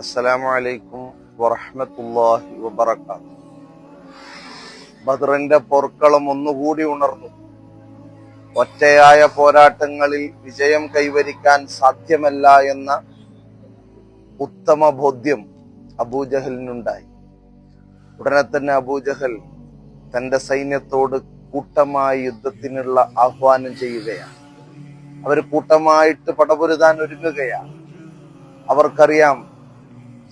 അസ്സലാമു അലൈക്കും വറഹ്മത്തുള്ളാഹി വബറകാത്ത് ബദറിന്റെ പൊർക്കളം ഒന്നുകൂടി ഉണർന്നു. ഒറ്റയായ പോരാട്ടങ്ങളിൽ വിജയം കൈവരിക്കാൻ സാധ്യമല്ല എന്ന ഉത്തമ ബോധ്യം അബൂജഹലിനുണ്ടായി. ഉടനെ തന്നെ അബൂജഹൽ തന്റെ സൈന്യത്തോട് കൂട്ടമായ യുദ്ധത്തിനുള്ള ആഹ്വാനം ചെയ്യുകയാണ്. അവർ കൂട്ടമായിട്ട് പടപൊരുതാൻ ഒരുങ്ങുകയാണ്. അവർക്കറിയാം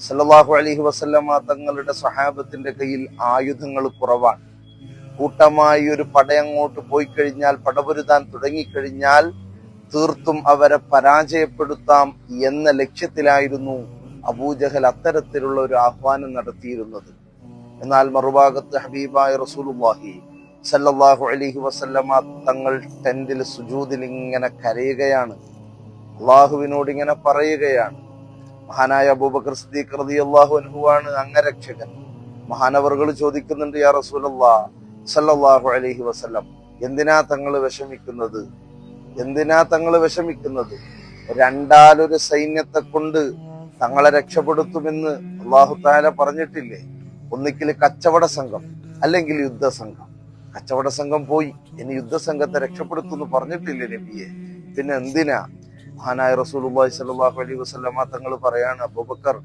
സല്ലല്ലാഹു അലഹി വസല്ലമ തങ്ങളുടെ സഹാബത്തിന്റെ കയ്യിൽ ആയുധങ്ങൾ കുറവാണ്. കൂട്ടമായി ഒരു പടയങ്ങോട്ട് പോയി കഴിഞ്ഞാൽ പടപൊരുതാൻ തുടങ്ങിക്കഴിഞ്ഞാൽ തീർത്തും അവരെ പരാജയപ്പെടുത്താം എന്ന ലക്ഷ്യത്തിലായിരുന്നു അബൂജഹൽ അത്തരത്തിലുള്ള ഒരു ആഹ്വാനം നടത്തിയിരുന്നത്. എന്നാൽ മറുഭാഗത്ത് ഹബീബായ റസൂലുള്ളാഹി സല്ലാഹു അലഹി വസല്ലമ തങ്ങൾ ടെന്റിൽ സുജൂദിൽ ഇങ്ങനെ കരയുകയാണ്. അള്ളാഹുവിനോട് ഇങ്ങനെ പറയുകയാണ്. മഹാനായ അബൂബക്കർ സിദ്ദീഖ് റളിയല്ലാഹു ആണ് അംഗരക്ഷകൻ മഹാനവറുകൾ ചോദിക്കുന്നുണ്ട് യാ റസൂലല്ലാ സല്ലല്ലാഹു അലൈഹി വസല്ലം എന്തിനാ തങ്ങൾ വിഷമിക്കുന്നത്? എന്തിനാ തങ്ങൾ വിഷമിക്കുന്നത്? രണ്ടാലൊരു സൈന്യത്തെ കൊണ്ട് തങ്ങളെ രക്ഷപ്പെടുത്തുമെന്ന് അള്ളാഹു താല പറഞ്ഞിട്ടില്ലേ? ഒന്നിക്കൽ കച്ചവട സംഘം അല്ലെങ്കിൽ യുദ്ധസംഘം കച്ചവട സംഘം പോയി ഇനി യുദ്ധസംഘത്തെ രക്ഷപ്പെടുത്തുമെന്ന് പറഞ്ഞിട്ടില്ലേ നബിയെ? പിന്നെ എന്തിനാ മഹാനായ റസൂലുള്ളാഹി സ്വല്ലല്ലാഹു അലൈഹി വസല്ലമ തങ്ങൾ പറയാണ് അബൂബക്കർ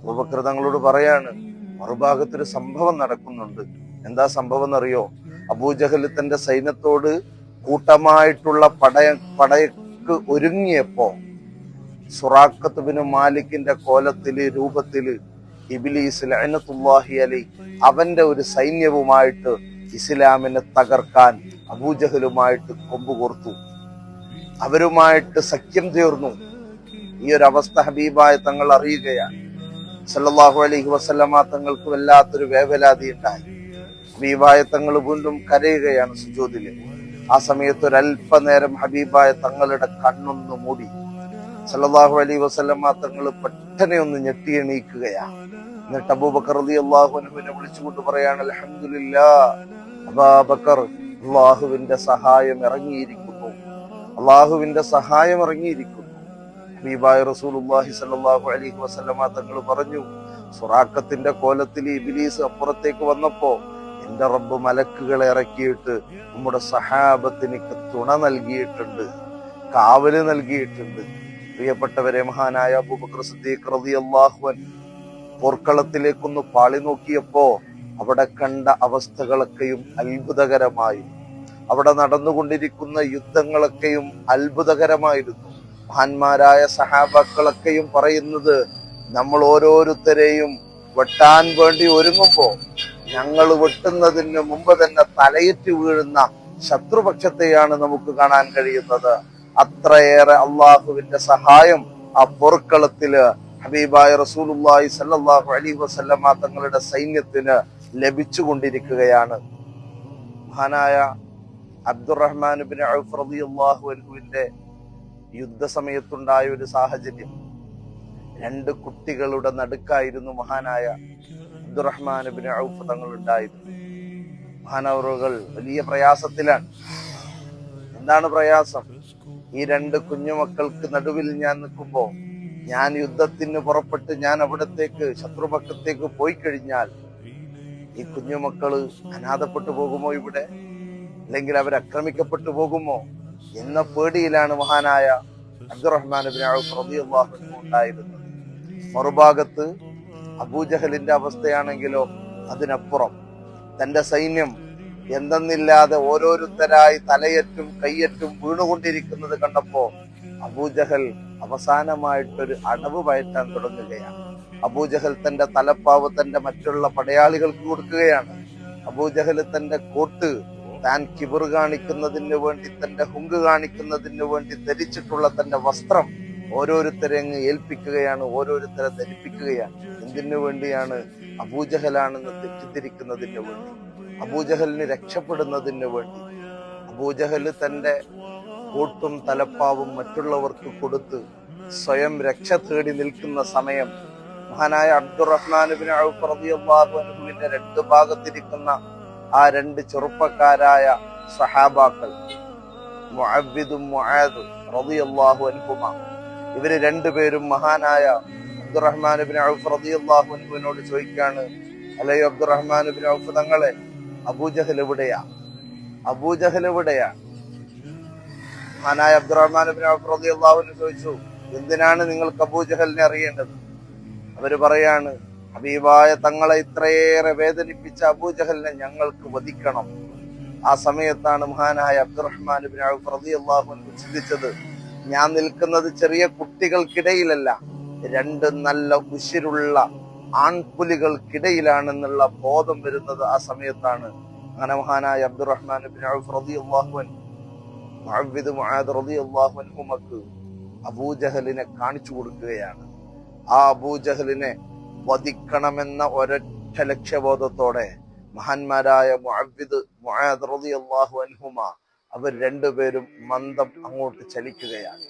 അബൂബക്കർ തങ്ങളോട് പറയാണ് മറുഭാഗത്തൊരു സംഭവം നടക്കുന്നുണ്ട്. എന്താ സംഭവം എന്നറിയോ അബൂജഹൽ തന്റെ സൈന്യത്തോട് കൂട്ടമായിട്ടുള്ള പടയ പടയക്ക് ഒരുങ്ങിയപ്പോ സുറാഖത്ത് ബിൻ മാലിക്കിന്റെ കോലത്തിൽ രൂപത്തിൽ ഇബിലീസ് ലഅനത്തുല്ലാഹി അലി അവന്റെ ഒരു സൈന്യവുമായിട്ട് ഇസ്ലാമിനെ തകർക്കാൻ അബൂജഹലുമായിട്ട് കൊമ്പുകോർത്തു. അവരുമായിട്ട് സഖ്യം തീർന്നു ഈ ഒരു അവസ്ഥ ഹബീബായ തങ്ങൾ അറിയുകയാണ്. സല്ലാഹു അലൈഹി വസല്ലമ തങ്ങൾക്ക് വല്ലാത്തൊരു വേവലാതി ഉണ്ടായി. ഹബീബായ തങ്ങൾ വീണ്ടും കരയുകയാണ് സുജോതിൽ ആ സമയത്ത് ഒരു അല്പനേരം ഹബീബായ തങ്ങളുടെ കണ്ണൊന്ന് മൂടി. സല്ലാഹു അലൈഹി വസല്ലമ തങ്ങൾ പെട്ടെന്ന് ഒന്ന് ഞെട്ടി എണീക്കുകയാ എന്നിട്ട് അബൂബക്കർ അലി അള്ളാഹുനുവിനെ വിളിച്ചുകൊണ്ട് പറയാണ് അൽഹംദുലില്ലാ അബൂബക്കർ അള്ളാഹുവിന്റെ സഹായം ഇറങ്ങിയിരിക്കുന്നു. അള്ളാഹുവിന്റെ സഹായം ഇറങ്ങിയിരിക്കുന്നു. ഹബീബായ റസൂലുള്ളാഹി സ്വല്ലല്ലാഹു അലൈഹി വസല്ലമ തങ്ങൾ പറഞ്ഞു സുറാക്കത്തിന്റെ കോലത്തിൽ ഇബിലീസ് അപ്പുറത്തേക്ക് വന്നപ്പോ എന്റെ റബ്ബ് മലക്കുകളെ ഇറക്കിയിട്ട് നമ്മുടെ സഹാബത്തിന് തുണ നൽകിയിട്ടുണ്ട് കാവൽ നൽകിയിട്ടുണ്ട്. പ്രിയപ്പെട്ടവരെ മഹാനായ അബൂബക്കർ സിദ്ദീഖ് അൻഹു പോർക്കളത്തിലേക്കൊന്ന് പാളി നോക്കിയപ്പോ അവിടെ കണ്ട അവസ്ഥകളൊക്കെയും അത്ഭുതകരമായി അവിടെ നടന്നുകൊണ്ടിരിക്കുന്ന യുദ്ധങ്ങളൊക്കെയും അത്ഭുതകരമായിരുന്നു. മഹാന്മാരായ സഹാബാക്കളൊക്കെയും പറയുന്നത് നമ്മൾ ഓരോരുത്തരെയും വെട്ടാൻ വേണ്ടി ഒരുങ്ങുമ്പോൾ ഞങ്ങൾ വെട്ടുന്നതിന് മുമ്പ് തന്നെ തലയേറ്റ് വീഴുന്ന ശത്രുപക്ഷത്തെയാണ് നമുക്ക് കാണാൻ കഴിയുന്നത്. അത്രയേറെ അള്ളാഹുവിന്റെ സഹായം ആ പൊറുക്കളത്തിൽ ഹബീബായ റസൂലുള്ളാഹി സല്ലാഹു അലി വസല്ലമ തങ്ങളുടെ സൈന്യത്തിന് ലഭിച്ചുകൊണ്ടിരിക്കുകയാണ്. മഹാനായ അബ്ദുറഹ്മാൻ ബിൻ ഔഫ് അൻഹുവിന്റെ യുദ്ധസമയത്തുണ്ടായ ഒരു സാഹചര്യം. രണ്ട് കുട്ടികളുടെ നടുക്കായിരുന്നു മഹാനായ അബ്ദുറഹ്മാൻ ബിൻ ഔഫ് തങ്ങൾ ഉണ്ടായിരുന്നു മഹാനവറുകൾ വലിയ പ്രയാസത്തിലാണ്. എന്താണ് പ്രയാസം? ഈ രണ്ട് കുഞ്ഞുമക്കൾക്ക് നടുവിൽ ഞാൻ നിൽക്കുമ്പോൾ ഞാൻ യുദ്ധത്തിന് പുറപ്പെട്ട് ഞാൻ അവിടത്തേക്ക് ശത്രുപക്ഷത്തേക്ക് പോയി കഴിഞ്ഞാൽ ഈ കുഞ്ഞുമക്കൾ അനാഥപ്പെട്ടു പോകുമോ ഇവിടെ? അല്ലെങ്കിൽ അവർ ആക്രമിക്കപ്പെട്ടു പോകുമോ എന്ന പേടിയിലാണ് മഹാനായ അബ്ദുറഹ്മാൻ ഉണ്ടായിരുന്നത്. മറുഭാഗത്ത് അബൂജഹലിന്റെ അവസ്ഥയാണെങ്കിലോ അതിനപ്പുറം. തന്റെ സൈന്യം എന്തെന്നില്ലാതെ ഓരോരുത്തരായി തലയറ്റും കയ്യറ്റും വീണുകൊണ്ടിരിക്കുന്നത് കണ്ടപ്പോ അബൂജഹൽ അവസാനമായിട്ടൊരു അടവ് പയറ്റാൻ തുടങ്ങുകയാണ്. അബൂജഹൽ തന്റെ തലപ്പാവ് തന്റെ മറ്റുള്ള പടയാളികൾക്ക് കൊടുക്കുകയാണ്. അബൂജഹൽ തന്റെ കോട്ട് താൻ കിബർ കാണിക്കുന്നതിന് വേണ്ടി തന്റെ ഹുങ്ക് കാണിക്കുന്നതിന് വേണ്ടി ധരിച്ചിട്ടുള്ള തന്റെ വസ്ത്രം ഓരോരുത്തരെ അങ്ങ് ഏൽപ്പിക്കുകയാണ് ഓരോരുത്തരെ ധരിപ്പിക്കുകയാണ്. എന്തിനു വേണ്ടിയാണ് അബൂജഹലാണെന്ന് തെറ്റിദ്ധരിക്കുന്നതിന് വേണ്ടി അബൂജഹലിന് രക്ഷപ്പെടുന്നതിന് വേണ്ടി അബൂജഹൽ തന്റെ കോട്ടും തലപ്പാവും മറ്റുള്ളവർക്ക് കൊടുത്ത് സ്വയം രക്ഷ തേടി നിൽക്കുന്ന സമയം മഹാനായ അബ്ദുറഹ്മാൻ ബിൻ രണ്ട് ഭാഗത്തിരിക്കുന്ന ആ രണ്ട് ചെറുപ്പക്കാരായ സഹാബാക്കൾ മുആദും റളിയല്ലാഹു ഇവർ രണ്ടുപേരും മഹാനായ അബ്ദുറഹ്മാൻ ഇബ്നു ഔഫ് റളിയല്ലാഹു അല്ലയോ അബ്ദുറഹ്മാൻ ഇബ്നു ഔഫ് തങ്ങളെ അബൂജഹൽ എവിടെയാ? അബൂജഹൽ എവിടെയാ? മഹാനായ അബ്ദുറഹ്മാൻ ഇബ്നു ഔഫ് റളിയല്ലാഹു അൻഹു ചോദിച്ചു എന്തിനാണ് നിങ്ങൾക്ക് അബൂജഹലിനെ അറിയേണ്ടത്? അവർ പറയാണ് ഹബീബായ തങ്ങളെ ഇത്രയേറെ വേദനിപ്പിച്ച അബൂജഹലിനെ ഞങ്ങൾക്ക് വധിക്കണം. ആ സമയത്താണ് മഹാനായ അബ്ദുറഹ്മാൻ ബിൻ ചിന്തിച്ചത് ഞാൻ നിൽക്കുന്നത് ചെറിയ കുട്ടികൾക്കിടയിലല്ല രണ്ട് നല്ല ഉശിരുള്ള ആൺപുലികൾക്കിടയിലാണെന്നുള്ള ബോധം വരുന്നത് ആ സമയത്താണ്. അങ്ങനെ മഹാനായ അബ്ദുറഹ്മാൻ ബിൻ അബൂജഹലിനെ കാണിച്ചു കൊടുക്കുകയാണ്. ആ അബൂജഹലിനെ വധിക്കണമെന്ന ഒരൊറ്റ ലക്ഷ്യബോധത്തോടെ മഹാന്മാരായ റളിയല്ലാഹു അവർ രണ്ടുപേരും മന്ദം അങ്ങോട്ട് ചലിക്കുകയാണ്.